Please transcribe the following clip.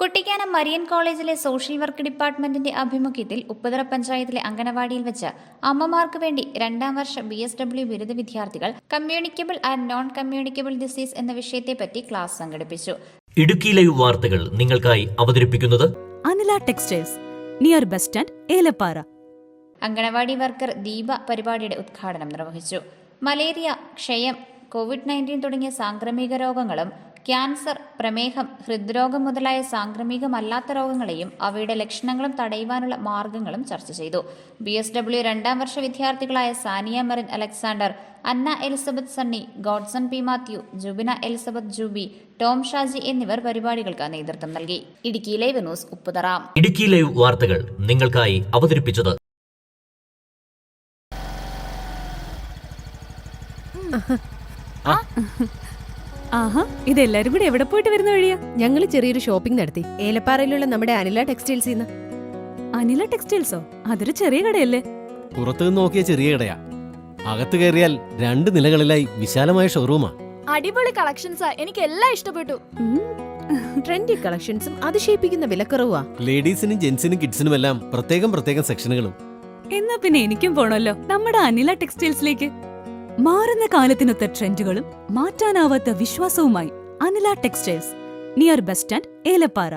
Kuttikkanam Marian കോളേജിലെ social work ഡിപ്പാർട്ട്മെന്റിന്റെ ആഭിമുഖ്യത്തിൽ ഉപ്പുതറ പഞ്ചായത്തിലെ അംഗനവാടിയിൽ വെച്ച് അമ്മമാർക്ക് വേണ്ടി രണ്ടാം വർഷ ബി എസ് ഡബ്ല്യു ബിരുദ വിദ്യാർത്ഥികൾ communicable and non communicable disease എന്ന വിഷയത്തെ പറ്റി ക്ലാസ് സംഘടിപ്പിച്ചു. ഇടുക്കി ലൈവ് വാർത്തകൾ നിങ്ങൾക്കായി അവതരിപ്പിക്കുന്നത് Anila textiles near bus stand Elappara. Anganwadi worker Deepa പരിപാടിയുടെ ഉദ്ഘാടനം നിർവഹിച്ചു. മലേറിയ ക്ഷയം കോവിഡ് നയന്റീൻ തുടങ്ങിയ സാംക്രമിക രോഗങ്ങളും ക്യാൻസർ പ്രമേഹം ഹൃദ്രോഗം മുതലായ സാംക്രമികമല്ലാത്ത രോഗങ്ങളെയും അവയുടെ ലക്ഷണങ്ങളും തടയുവാനുള്ള മാർഗങ്ങളും ചർച്ച ചെയ്തു. ബി എസ് ഡബ്ല്യു രണ്ടാം വർഷ വിദ്യാർത്ഥികളായ Sania Merin Alexander Anna Elizabeth Sunny Godson P Mathew Jubina Elizabeth Jubi Tom Shaji എന്നിവർ പരിപാടികൾക്ക് നേതൃത്വം നൽകി. Idukki live news Upputhara. Idukki live വാർത്തകൾ നിങ്ങൾക്കായി അവതരിപ്പിച്ചത് ആഹാ ഇതെല്ലാരും കൂടി എവിടെ പോയിട്ട് വരുന്ന വഴിയാ? ഞങ്ങൾ ചെറിയൊരു ഷോപ്പിംഗ് നടത്തി. ഏലപ്പാറയിലുള്ള നമ്മുടെ അനില ടെക്സ്റ്റൈൽസിൽ നിന്ന് അനില ടെക്സ്റ്റൈൽസോ അതൊരു ചെറിയ കടയല്ലേ? പുറത്തു നോക്കിയ ചെറിയ കടയാ. അകത്ത് കയറിയാൽ രണ്ട് നിലകളിലായി വിശാലമായ ഷോറൂമാ അടിപൊളി കളക്ഷൻസാ എനിക്ക് എല്ലാം ഇഷ്ടപ്പെട്ടു. ട്രെൻഡി കളക്ഷൻസും അതിശയിപ്പിക്കുന്ന വിലക്കുറവാ ലേഡീസിനും ജെന്റ്സിനും കിഡ്സിനും എല്ലാം പ്രത്യേകം പ്രത്യേകം സെക്ഷനുകളും എന്നാ പിന്നെ എനിക്കും പോണല്ലോ. നമ്മുടെ അനില ടെക്സ്റ്റൈൽസിലേക്ക് മാറുന്ന കാലത്തിനൊത്ത ട്രെൻഡുകളും മാറ്റാനാവാത്ത വിശ്വാസവുമായി Anila textiles. Near bus stand Elappara.